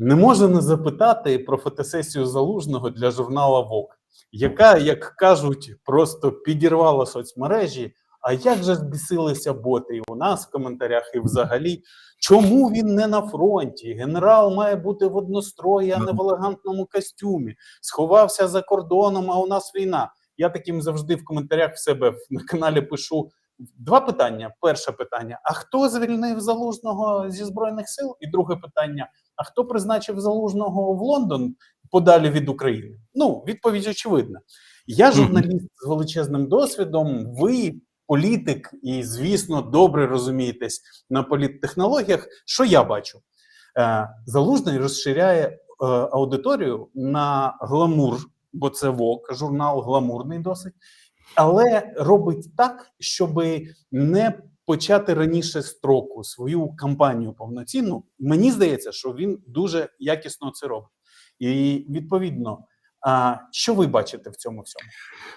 Не можу не запитати про фотосесію залужного для журнала Вок, яка, як кажуть, просто підірвала соцмережі. А як же збісилися боти і у нас в коментарях, і взагалі, чому він не на фронті? Генерал має бути в однострої, а не в елегантному костюмі. Сховався за кордоном, а у нас війна. Я таким завжди в коментарях в себе на каналі пишу два питання. Перше питання: а хто звільнив залужного зі збройних сил? І друге питання: а хто призначив залужного в Лондон подалі від України? Ну, відповідь очевидна. Я журналіст з величезним досвідом. Ви політик, і звісно, добре розумієтесь на політтехнологіях. Що я бачу? Е, Залужний розширяє е, аудиторію на гламур, бо це ВОК, журнал гламурний досить, але робить так, щоб не почати раніше строку свою кампанію повноцінну. Мені здається, що він дуже якісно це робить. І відповідно, а що ви бачите в цьому всьому?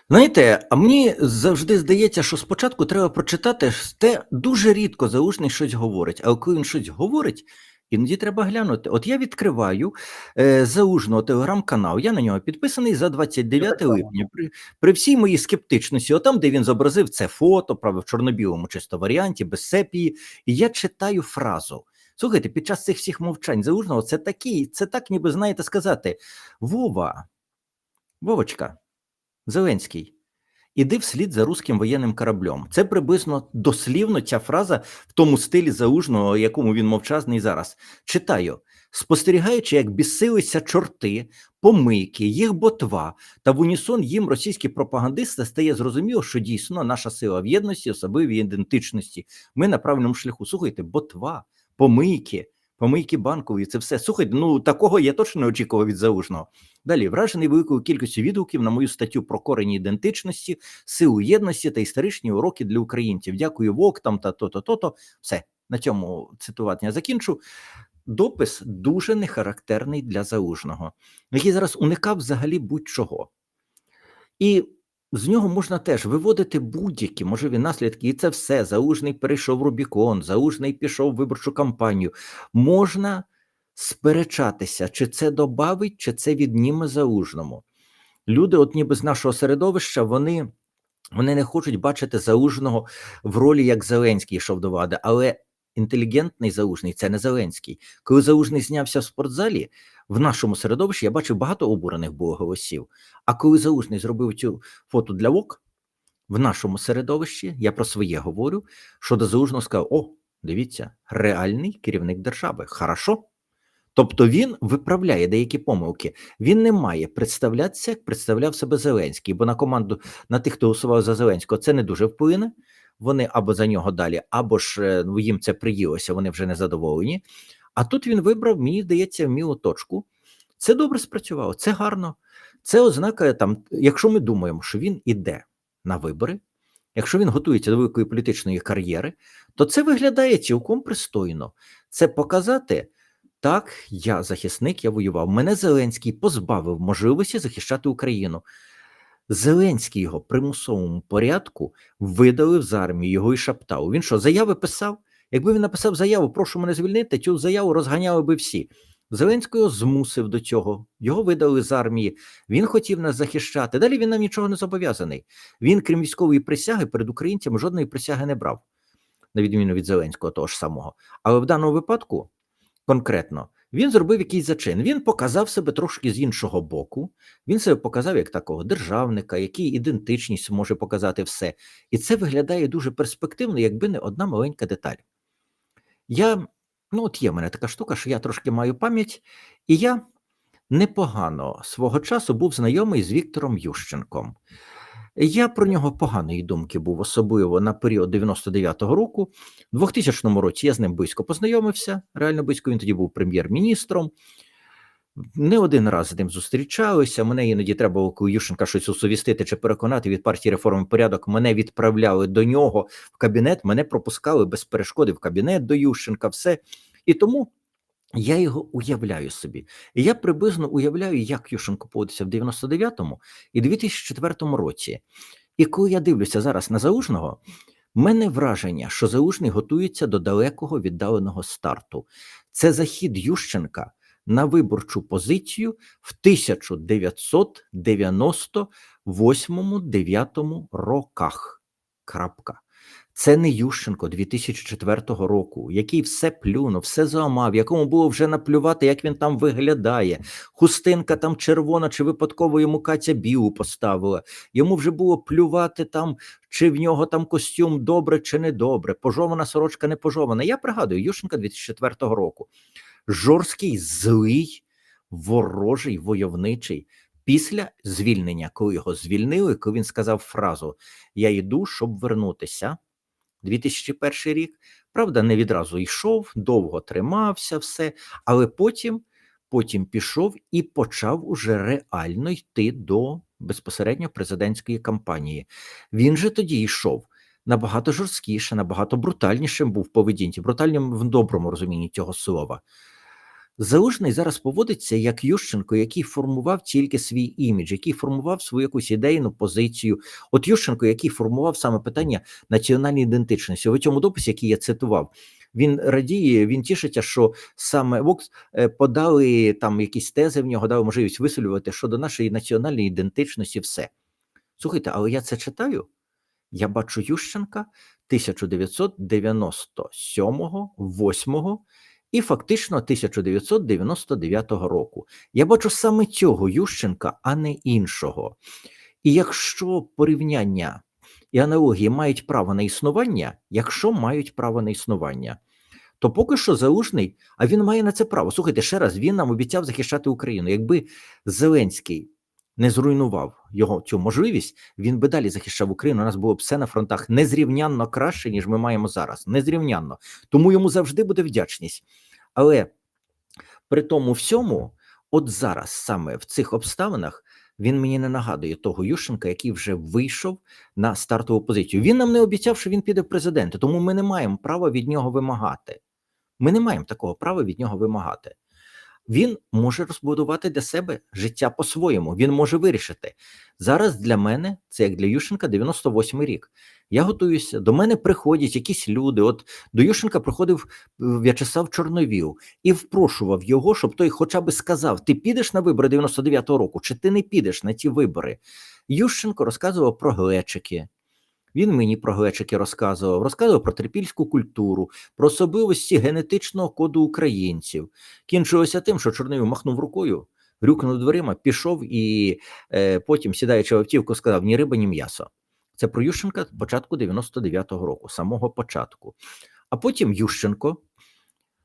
Знаєте, а мені завжди здається, що спочатку треба прочитати те дуже рідко заужний щось говорить. А коли він щось говорить, іноді треба глянути. От я відкриваю е, заужного телеграм-канал, я на нього підписаний за 29 липня. При, при всій моїй скептичності, отам, де він зобразив це фото, правда, в чорно-білому чисто варіанті, без сепії, і я читаю фразу. Слухайте, під час цих всіх мовчань заужного це такий, це так, ніби знаєте сказати: Вова, Вовочка, Зеленський, іди вслід за руським воєнним кораблем. Це приблизно дослівно ця фраза в тому стилі заужного, якому він мовчазний зараз. Читаю. Спостерігаючи, як бісилися чорти, помийки, їх ботва, та в унісон їм російські пропагандисти стає зрозуміло, що дійсно наша сила в єдності, особливій ідентичності. Ми на правильному шляху. Слухайте, ботва, помийки, помийки банкові, це все. Слухайте, ну такого я точно не очікував від заужного. Далі вражений великою кількістю відгуків на мою статтю про корені ідентичності, силу єдності та історичні уроки для українців. Дякую, ВОК, там та то-то, то-то. Все на цьому цитувати закінчу. Допис дуже нехарактерний для заужного, який зараз уникав взагалі будь-чого. І з нього можна теж виводити будь-які можливі наслідки, і це все. Заужний перейшов Рубікон, заужний пішов в виборчу кампанію. Можна сперечатися, чи це добавить, чи це відніме заужному. Люди, от ніби з нашого середовища, вони, вони не хочуть бачити заужного в ролі, як Зеленський йшов до влади, але інтелігентний заужний це не Зеленський. Коли заужний знявся в спортзалі, в нашому середовищі я бачив багато обурених було голосів. А коли заужний зробив цю фото для ВОК, в нашому середовищі, я про своє говорю, що до заужного сказав: о, дивіться, реальний керівник держави. Хорошо. Тобто він виправляє деякі помилки. Він не має представлятися, як представляв себе Зеленський, бо на команду на тих, хто голосував за Зеленського, це не дуже вплине. Вони або за нього далі, або ж ну, їм це приїлося, вони вже не задоволені. А тут він вибрав, мені здається, вмілу точку. Це добре спрацювало, це гарно. Це ознака там, якщо ми думаємо, що він іде на вибори, якщо він готується до великої політичної кар'єри, то це виглядає цілком пристойно. Це показати. Так, я захисник, я воював. Мене Зеленський позбавив можливості захищати Україну. Зеленський його примусовому порядку видалив з армії, його і шаптав. Він що, заяви писав? Якби він написав заяву, прошу мене звільнити, цю заяву розганяли би всі. Зеленського змусив до цього, його видали з армії, він хотів нас захищати. Далі він нам нічого не зобов'язаний. Він, крім військової присяги, перед українцями жодної присяги не брав, на відміну від Зеленського, того ж самого. Але в даному випадку конкретно він зробив якийсь зачин. Він показав себе трошки з іншого боку. Він себе показав як такого державника, який ідентичність може показати все. І це виглядає дуже перспективно, якби не одна маленька деталь. Я, ну от є в мене така штука, що я трошки маю пам'ять, і я непогано свого часу був знайомий з Віктором Ющенком. Я про нього поганої думки був, особливо на період 99-го року. У 2000 році я з ним близько познайомився. Реально близько він тоді був прем'єр-міністром. Не один раз з ним зустрічалися. Мене іноді треба коли Ющенка щось усовістити чи переконати від партії реформи порядок. Мене відправляли до нього в кабінет, мене пропускали без перешкоди в кабінет до Ющенка. Все. І тому я його уявляю собі. Я приблизно уявляю, як Ющенко поводився в 99-му і 2004 році. І коли я дивлюся зараз на Заужного, в мене враження, що Заужний готується до далекого віддаленого старту. Це захід Ющенка на виборчу позицію в 1998-9 роках. Крапка. Це не Ющенко 2004 року, який все плюнув, все зламав, якому було вже наплювати, як він там виглядає. Хустинка там червона, чи випадково йому Катя білу поставила. Йому вже було плювати там, чи в нього там костюм добре чи не добре, пожована сорочка не пожована. Я пригадую Ющенка 2004 року. Жорсткий, злий, ворожий, войовничий. Після звільнення, коли його звільнили, коли він сказав фразу Я йду, щоб вернутися. 2001 рік, правда, не відразу йшов, довго тримався, все, але потім, потім пішов і почав уже реально йти до безпосередньо президентської кампанії. Він же тоді йшов набагато жорсткіше, набагато брутальнішим був в поведінці, брутальним в доброму розумінні цього слова. Залужний зараз поводиться як Ющенко, який формував тільки свій імідж, який формував свою якусь ідейну позицію. От Ющенко, який формував саме питання національної ідентичності. В цьому дописі, який я цитував, він радіє, він тішиться, що саме Вокс е, подали там якісь тези в нього, дали можливість висловлювати щодо нашої національної ідентичності. Все слухайте, але я це читаю. Я бачу Ющенка 1997, 8 і фактично 1999 року. Я бачу саме цього Ющенка, а не іншого. І якщо порівняння і аналогії мають право на існування, якщо мають право на існування, то поки що залужний, а він має на це право. Слухайте, ще раз він нам обіцяв захищати Україну. Якби Зеленський не зруйнував його цю можливість, він би далі захищав Україну. У нас було б все на фронтах незрівнянно краще, ніж ми маємо зараз. Незрівнянно. Тому йому завжди буде вдячність. Але при тому всьому, от зараз, саме в цих обставинах, він мені не нагадує того Ющенка, який вже вийшов на стартову позицію. Він нам не обіцяв, що він піде в президенти, тому ми не маємо права від нього вимагати. Ми не маємо такого права від нього вимагати. Він може розбудувати для себе життя по-своєму. Він може вирішити. Зараз для мене, це як для Ющенка, 98 рік. Я готуюся. До мене приходять якісь люди. От до Ющенка приходив е, В'ячеслав Чорновіл і впрошував його, щоб той хоча б сказав: ти підеш на вибори 99-го року, чи ти не підеш на ті вибори? Ющенко розказував про глечики. Він мені про глечики розказував, розказував про трипільську культуру, про особливості генетичного коду українців. Кінчилося тим, що Чорновіл махнув рукою, рюкнув дверима, пішов і е, потім, сідаючи в автівку, сказав: ні риба, ні м'ясо. Це про Ющенка початку 99-го року, самого початку. А потім Ющенко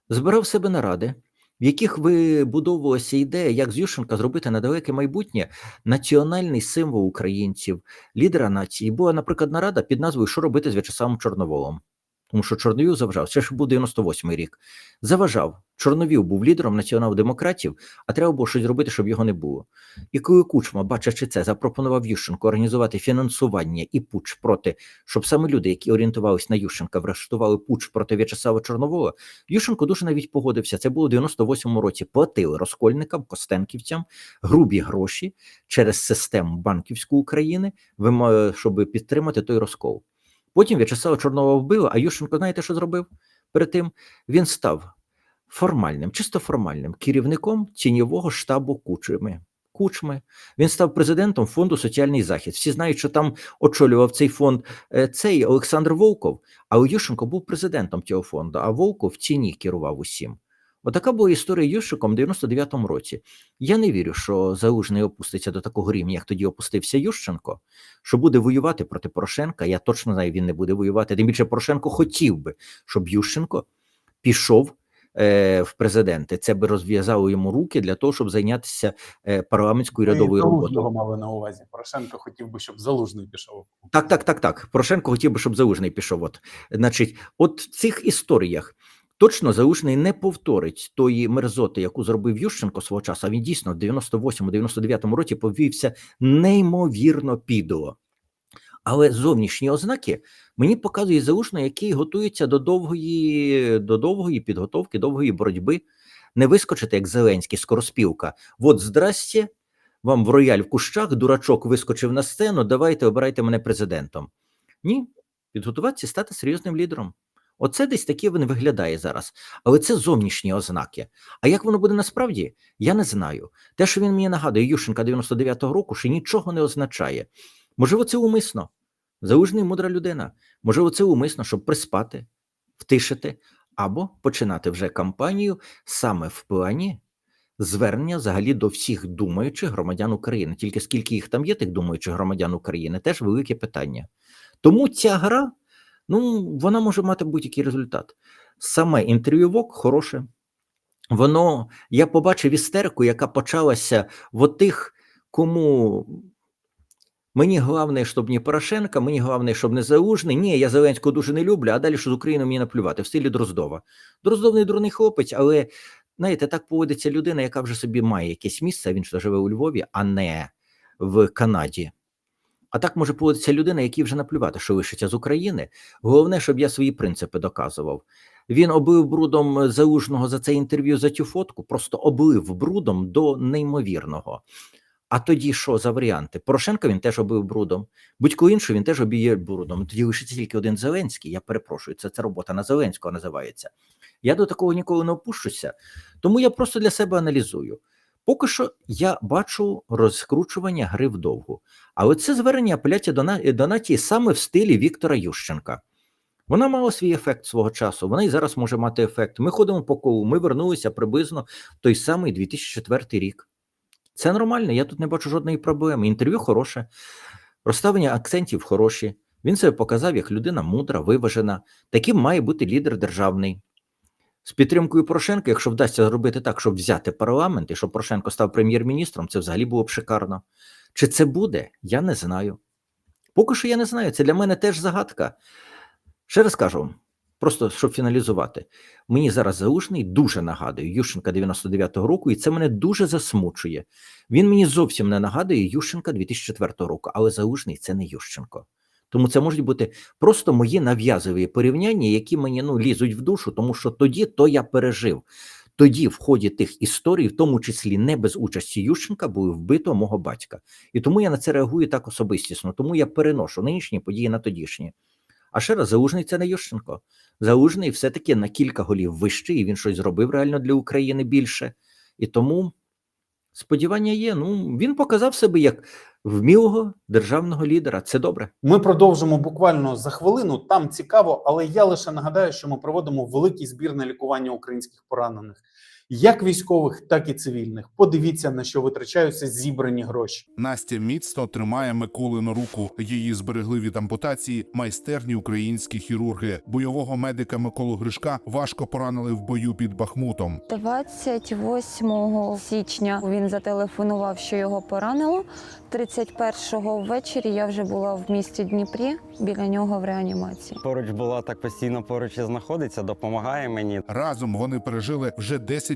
збирав себе наради, в яких вибудовувалася ідея, як з Ющенка зробити на далеке майбутнє національний символ українців, лідера нації. Була, наприклад, нарада під назвою Що робити з В'ячеславом Чорноволом. Тому що Чорновіл заважав, це ж був 98-й рік. Заважав. Чорновіл був лідером націонал-демократів, а треба було щось робити, щоб його не було. І коли Кучма, бачачи це, запропонував Ющенко організувати фінансування і пуч проти, щоб саме люди, які орієнтувалися на Ющенка, влаштували пуч проти В'ячеслава Чорновола, Ющенко дуже навіть погодився. Це було у 98-му році. Платили розкольникам, костенківцям грубі гроші через систему банківську України, щоб підтримати той розкол. Потім В'ячеслава Чорнова вбили, а Ющенко, знаєте, що зробив? Перед тим він став формальним, чисто формальним керівником тіньового штабу Кучми. Кучми. Він став президентом фонду Соціальний захід. Всі знають, що там очолював цей фонд е, цей Олександр Волков, а Ющенко був президентом цього фонду, а Волков в тіні керував усім. Отака була історія Ющенком в 99-му році. Я не вірю, що Залужний опуститься до такого рівня, як тоді опустився Ющенко, що буде воювати проти Порошенка. Я точно знаю, він не буде воювати. Тим більше Порошенко хотів би, щоб Ющенко пішов е, в президенти. Це би розв'язало йому руки для того, щоб зайнятися е, парламентською Ми рядовою роботою. Мали на увазі. Порошенко хотів би, щоб залужний пішов. Так, так, так, так. Порошенко хотів би, щоб Залужний пішов. От, значить, от в цих історіях точно Залужний не повторить тої мерзоти, яку зробив Ющенко свого часу. А він дійсно в 98-99 році повівся неймовірно підло. Але зовнішні ознаки мені показує Залужний, який готується до довгої, до довгої підготовки, довгої боротьби. Не вискочити, як Зеленський, скороспілка. От здрасте, вам в рояль в кущах, дурачок вискочив на сцену, давайте обирайте мене президентом. Ні, підготуватися стати серйозним лідером. Оце десь таке він виглядає зараз. Але це зовнішні ознаки. А як воно буде насправді, я не знаю. Те, що він мені нагадує Ющенка 99-го року, ще нічого не означає. Можливо, це умисно. Залужний мудра людина. Можливо, це умисно, щоб приспати, втишити, або починати вже кампанію саме в плані звернення взагалі до всіх думаючих громадян України. Тільки скільки їх там є, тих думаючих громадян України, теж велике питання. Тому ця гра, ну, вона може мати будь-який результат. Саме інтерв'ю ВОК хороше. Воно, я побачив істерику, яка почалася в тих, кому мені головне, щоб не Порошенка, мені головне, щоб не Залужний. Ні, я Зеленського дуже не люблю, а далі що з України мені наплювати в стилі Дроздова. Дроздов не дурний хлопець, але знаєте, так поводиться людина, яка вже собі має якесь місце, він ж живе у Львові, а не в Канаді. А так може поводитися людина, якій вже наплювати, що лишиться з України. Головне, щоб я свої принципи доказував. Він облив брудом залужного за це інтерв'ю за цю фотку, просто облив брудом до неймовірного. А тоді що за варіанти? Порошенка він теж обив брудом, будь-кого іншого він теж обіє брудом. Тоді лишиться тільки один Зеленський. Я перепрошую, це, це робота на Зеленського називається. Я до такого ніколи не опущуся, тому я просто для себе аналізую. Поки що я бачу розкручування гри вдовгу. Але це звернення апеляція до, на- саме в стилі Віктора Ющенка. Вона мала свій ефект свого часу, вона і зараз може мати ефект. Ми ходимо по колу, ми вернулися приблизно той самий 2004 рік. Це нормально, я тут не бачу жодної проблеми. Інтерв'ю хороше, розставлення акцентів хороші. Він себе показав як людина мудра, виважена. Таким має бути лідер державний. З підтримкою Порошенка, якщо вдасться зробити так, щоб взяти парламент і щоб Порошенко став прем'єр-міністром, це взагалі було б шикарно. Чи це буде, я не знаю. Поки що я не знаю. Це для мене теж загадка. Ще раз кажу, вам, просто щоб фіналізувати, мені зараз Залужний дуже нагадує Ющенка 99-го року, і це мене дуже засмучує. Він мені зовсім не нагадує Ющенка 2004 року, але Залужний це не Ющенко. Тому це можуть бути просто мої нав'язові порівняння, які мені ну лізуть в душу, тому що тоді то я пережив. Тоді, в ході тих історій, в тому числі не без участі Ющенка, було вбито мого батька. І тому я на це реагую так особистісно. Тому я переношу нинішні події на тодішні. А ще раз, Залужний це не Ющенко. Залужний все-таки на кілька голів вищий, і він щось зробив реально для України більше. І тому сподівання є. Ну, він показав себе як вмілого державного лідера. Це добре. Ми продовжимо буквально за хвилину. Там цікаво, але я лише нагадаю, що ми проводимо великий збір на лікування українських поранених, як військових, так і цивільних. Подивіться на що витрачаються зібрані гроші. Настя міцно тримає Миколину руку. Її зберегли від ампутації майстерні українські хірурги. Бойового медика Миколу Гришка важко поранили в бою під Бахмутом. 28 січня він зателефонував, що його поранило. 31-го ввечері я вже була в місті Дніпрі біля нього в реанімації. Поруч була так постійно поруч і знаходиться, допомагає мені. Разом вони пережили вже 10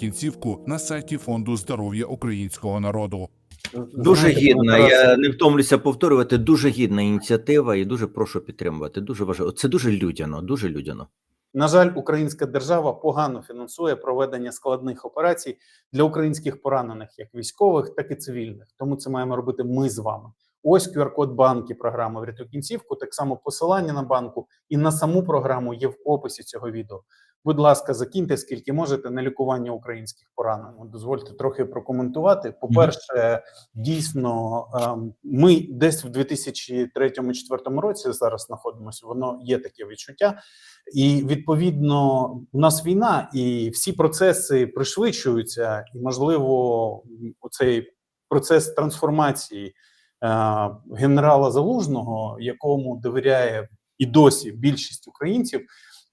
кінцівку на сайті фонду здоров'я українського народу. Дуже гідна. Я не втомлюся повторювати. Дуже гідна ініціатива і дуже прошу підтримувати. Дуже важливо. Це дуже людяно, дуже людяно. На жаль, українська держава погано фінансує проведення складних операцій для українських поранених, як військових, так і цивільних. Тому це маємо робити ми з вами. Ось QR-код банки програми «Врятуй кінцівку. Так само посилання на банку і на саму програму є в описі цього відео. Будь ласка, закиньте скільки можете на лікування українських поранених. Дозвольте трохи прокоментувати. По-перше, дійсно, ем, ми десь в 2003-2004 році зараз знаходимося. Воно є таке відчуття. І відповідно у нас війна, і всі процеси пришвидшуються, і можливо, оцей процес трансформації е, генерала Залужного, якому довіряє і досі більшість українців,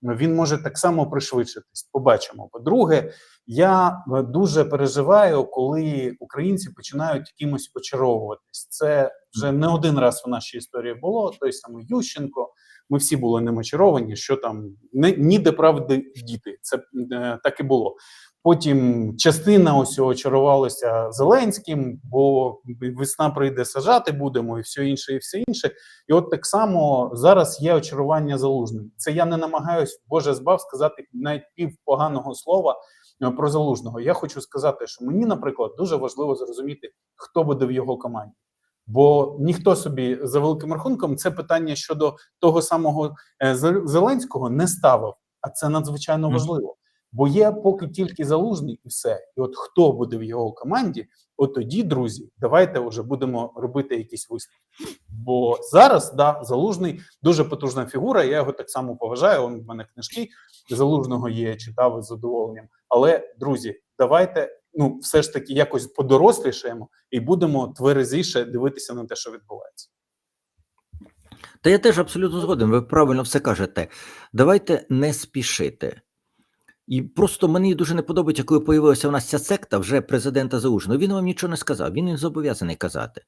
він може так само пришвидшитись. Побачимо. По-друге, я е, дуже переживаю, коли українці починають якимось очаровуватись. Це вже не один раз в нашій історії було. Той самий Ющенко, Ми всі були ним очаровані, що там не, ніде правди діти. Це е, так і було. Потім частина ось очарувалася Зеленським, бо весна прийде сажати будемо, і все інше, і все інше. І от так само зараз є очарування залужним. Це я не намагаюсь, Боже збав, сказати навіть пів поганого слова е, про залужного. Я хочу сказати, що мені, наприклад, дуже важливо зрозуміти, хто буде в його команді. Бо ніхто собі за великим рахунком це питання щодо того самого е, Зеленського не ставив, а це надзвичайно важливо. Бо є поки тільки залужний і все. І от хто буде в його команді, от тоді, друзі, давайте вже будемо робити якісь висновки. Бо зараз да, залужний дуже потужна фігура. Я його так само поважаю. Он в мене книжки залужного є, читав із задоволенням. Але друзі, давайте ну все ж таки якось подорослішаємо і будемо тверезіше дивитися на те, що відбувається. Та я теж абсолютно згоден, ви правильно все кажете. Давайте не спішити. І просто мені дуже не подобається, коли появилася в нас ця секта вже президента Залужного. Він вам нічого не сказав, він не зобов'язаний казати.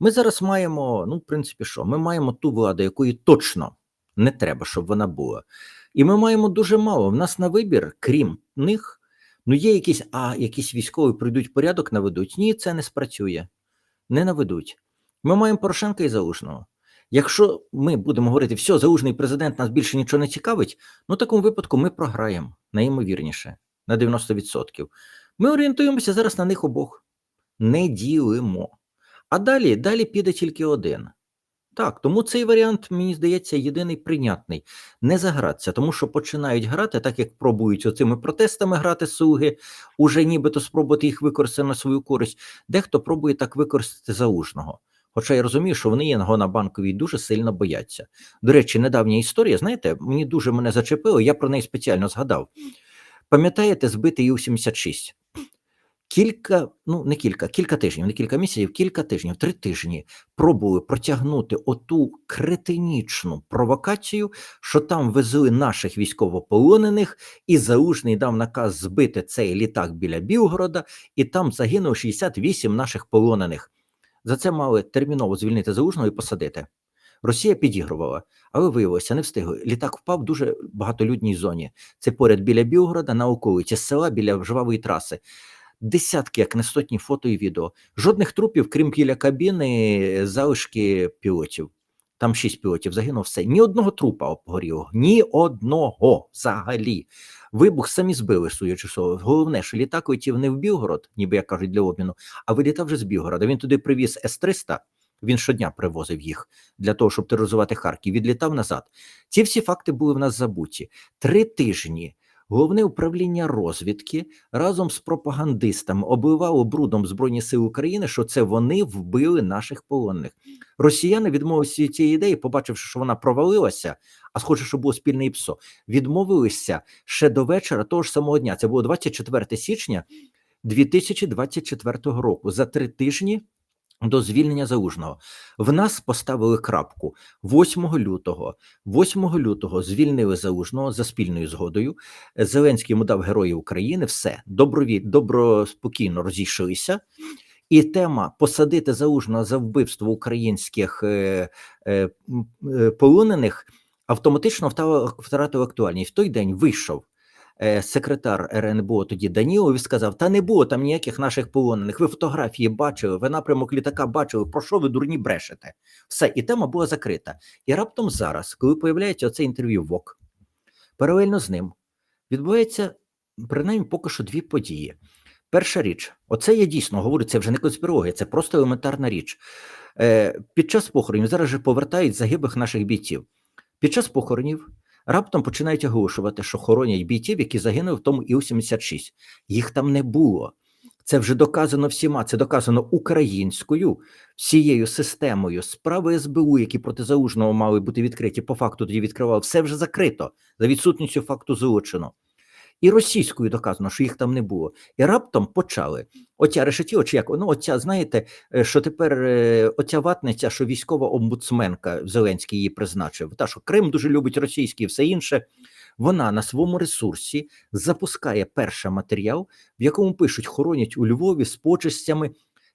Ми зараз маємо, ну, в принципі, що? Ми маємо ту владу, якої точно не треба, щоб вона була. І ми маємо дуже мало. В нас на вибір, крім них, ну є якісь, а якісь військові прийдуть порядок, наведуть. Ні, це не спрацює. Не наведуть. Ми маємо Порошенка і Залужного. Якщо ми будемо говорити, все, залужний президент нас більше нічого не цікавить, ну в такому випадку ми програємо найімовірніше на 90%. Ми орієнтуємося зараз на них обох. Не ділимо. А далі, далі піде тільки один. Так, тому цей варіант, мені здається, єдиний прийнятний. Не загратися, тому що починають грати, так як пробують оцими протестами грати слуги, уже нібито спробувати їх використати на свою користь. Дехто пробує так використати залужного. Хоча я розумію, що вони його на банковій дуже сильно бояться. До речі, недавня історія, знаєте, мені дуже мене зачепило, я про неї спеціально згадав. Пам'ятаєте, збитий Ю-76? Кілька, ну не кілька, кілька тижнів, не кілька місяців, кілька тижнів, три тижні пробували протягнути оту кретинічну провокацію, що там везли наших військовополонених, і Залужний дав наказ збити цей літак біля Білгорода, і там загинув 68 наших полонених. За це мали терміново звільнити Залужного і посадити. Росія підігрувала, але виявилося, не встигли. Літак впав в дуже багатолюдній зоні. Це поряд біля Білгорода, на околиці села біля жвавої траси. Десятки, як не сотні фото і відео. Жодних трупів, крім біля кабіни, залишки пілотів. Там шість пілотів загинуло все. Ні одного трупа обгоріло, ні одного взагалі. Вибух самі збили, судячи що. Головне, що літак летів не в Білгород, ніби як кажуть для обміну, а вилітав вже з Білгорода. Він туди привіз С-300, він щодня привозив їх для того, щоб тероризувати Харків, відлітав назад. Ці всі факти були в нас забуті. Три тижні головне управління розвідки разом з пропагандистами обливало брудом Збройні Сили України, що це вони вбили наших полонених. Росіяни відмовилися від цієї ідеї, побачивши, що вона провалилася, а схоже, що було спільне ІПСО, відмовилися ще до вечора того ж самого дня. Це було 24 січня 2024 року. За три тижні до звільнення залужного в нас поставили крапку 8 лютого. 8 лютого звільнили залужного за спільною згодою. Зеленський йому дав героїв України. Все доброві, добро розійшлися. І тема посадити залужного за вбивство українських е, е, е, полонених автоматично втратила актуальність. В той день вийшов секретар РНБО тоді Данілов і сказав: Та не було там ніяких наших полонених. Ви фотографії бачили, ви напрямок літака бачили. Про що ви дурні брешете? Все, і тема була закрита. І раптом зараз, коли появляється оце інтерв'ю ВОК, паралельно з ним відбувається принаймні поки що дві події. Перша річ, оце я дійсно говорю, це вже не конспірологія, це просто елементарна річ. Е, під час похоронів зараз же повертають загиблих наших бійців. Під час похоронів раптом починають оголошувати, що хоронять бійців, які загинули в тому Іл-76. Їх там не було. Це вже доказано всіма, це доказано українською всією системою. Справи СБУ, які проти Залужного мали бути відкриті, по факту тоді відкривали, все вже закрито за відсутністю факту злочину. І російською доказано, що їх там не було. І раптом почали. Оця решетіло, чи як, ну, оця, знаєте, е, що тепер е, оця ватниця, що військова омбудсменка Зеленський її призначив, та що Крим дуже любить російський і все інше. Вона на своєму ресурсі запускає перший матеріал, в якому пишуть, хоронять у Львові з почестями.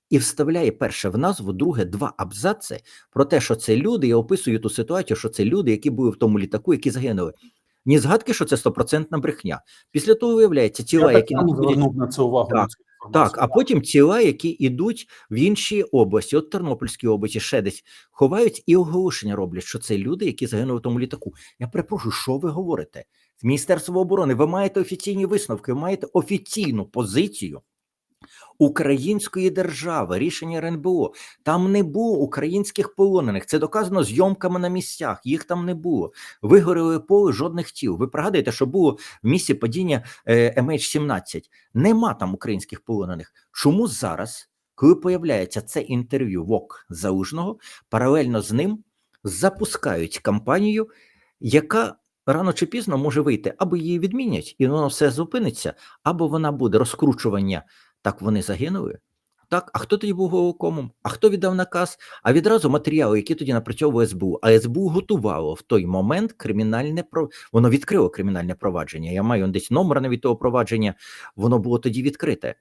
і вставляє перше в назву, друге два абзаци про те, що це люди. Я описую ту ситуацію, що це люди, які були в тому літаку, які загинули. Ні згадки, що це стопроцентна брехня. Після того виявляється тіла, Я які звернув на це увагу. Так, так, а потім тіла, які йдуть в інші області, от Тернопільській області, ще десь ховають і оголошення роблять, що це люди, які загинули в тому літаку. Я перепрошую, що ви говорите? Міністерство оборони, ви маєте офіційні висновки, ви маєте офіційну позицію української держави, рішення РНБО. Там не було українських полонених. Це доказано зйомками на місцях. Їх там не було. Вигоріли поле жодних тіл. Ви пригадуєте, що було в місці падіння е, MH17. Нема там українських полонених. Чому зараз, коли появляється це інтерв'ю ВОК Залужного, паралельно з ним запускають кампанію, яка рано чи пізно може вийти, або її відмінять, і воно все зупиниться, або вона буде розкручування. Так вони загинули. Так, а хто тоді був головкомом? А хто віддав наказ? А відразу матеріали, які тоді напрацьовував СБУ. А СБУ готувало в той момент кримінальне воно відкрило кримінальне провадження. Я маю десь номер навіть того провадження. Воно було тоді відкрите,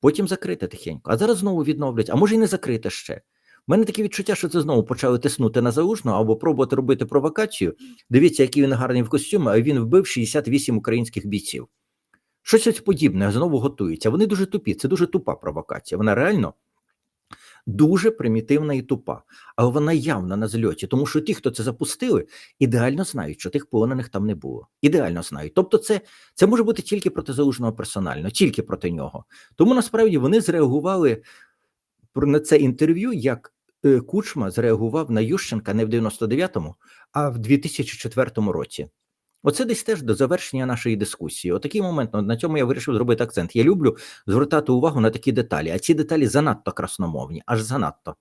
потім закрите тихенько. А зараз знову відновлять, а може і не закрите ще. У мене таке відчуття, що це знову почали тиснути на залужного або пробувати робити провокацію. Дивіться, який він гарний в костюмі, а він вбив 68 українських бійців. Щось ось подібне знову готується. Вони дуже тупі. Це дуже тупа провокація. Вона реально дуже примітивна і тупа, але вона явно на зльоті, тому що ті, хто це запустили, ідеально знають, що тих полонених там не було. Ідеально знають. Тобто, це, це може бути тільки проти залужного персонально, тільки проти нього. Тому насправді вони зреагували на це інтерв'ю, як е, Кучма зреагував на Ющенка не в 99-му, а в 2004 році. Оце десь теж до завершення нашої дискусії. Отакий момент ну, на цьому я вирішив зробити акцент. Я люблю звертати увагу на такі деталі, а ці деталі занадто красномовні, аж занадто.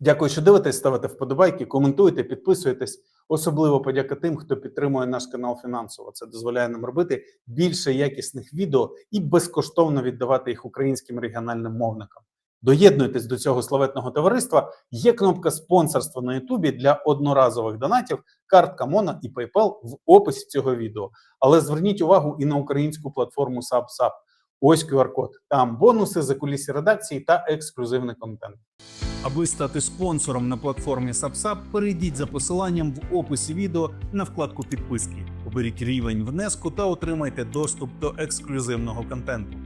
Дякую, що дивитесь, ставите вподобайки, коментуйте, підписуєтесь. Особливо подяка тим, хто підтримує наш канал фінансово. Це дозволяє нам робити більше якісних відео і безкоштовно віддавати їх українським регіональним мовникам. Доєднуйтесь до цього славетного товариства. Є кнопка спонсорства на Ютубі для одноразових донатів, картка Мона і PayPal в описі цього відео. Але зверніть увагу і на українську платформу SubSub. Ось QR-код. Там бонуси за кулісі редакції та ексклюзивний контент. Аби стати спонсором на платформі SubSub, перейдіть за посиланням в описі відео на вкладку підписки. Оберіть рівень внеску та отримайте доступ до ексклюзивного контенту.